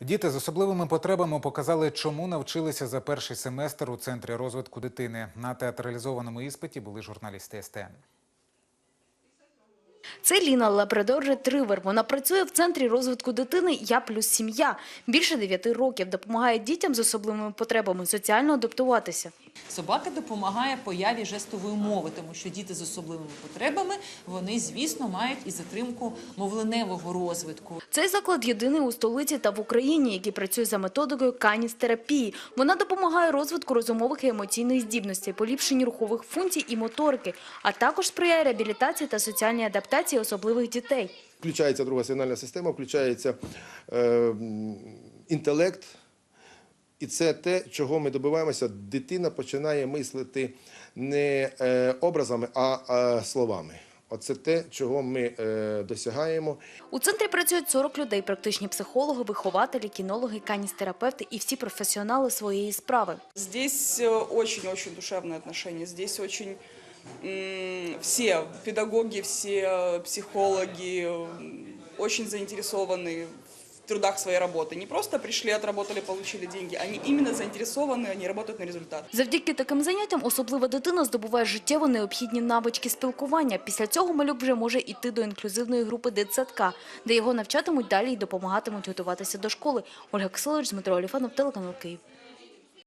Діти з особливими потребами показали, чому навчилися за перший семестр у центрі розвитку дитини. На театралізованому іспиті були журналісти СТН. Це Ліна Лабрадор Ретривер. Вона працює в центрі розвитку дитини Я плюс сім'я. Більше дев'яти років допомагає дітям з особливими потребами соціально адаптуватися. Собака допомагає появі жестової мови, тому що діти з особливими потребами вони, звісно, мають і затримку мовленевого розвитку. Цей заклад єдиний у столиці та в Україні, який працює за методикою каністерапії. Вона допомагає розвитку розумових і емоційних здібностей, поліпшенню рухових функцій і моторики, а також сприяє реабілітації та соціальній адаптації особливих дітей. Включається друга сигнальна система, включається е, інтелект. І це те, чого ми добиваємося. Дитина починає мислити не е, образами, а е, словами. Оце те, чого ми е, досягаємо. У центрі працюють 40 людей, практичні психологи, вихователі, кінологи, каністерапевти і всі професіонали своєї справи. Здесь э, очень-очень душевные отношения. Здесь очень м, все педагоги, все психологи м, очень заинтересованы в трудах своей работы. Не просто пришли, отработали, получили деньги. Они именно заинтересованы, они работают на результат. Завдяки таким заняттям особлива дитина здобуває життєво необхідні навички спілкування. Після цього малюк вже може йти до інклюзивної групи дитсадка, де його навчатимуть далі і допомагатимуть готуватися до школи. Ольга Ксилович, Дмитро Оліфанов, телеканал Київ.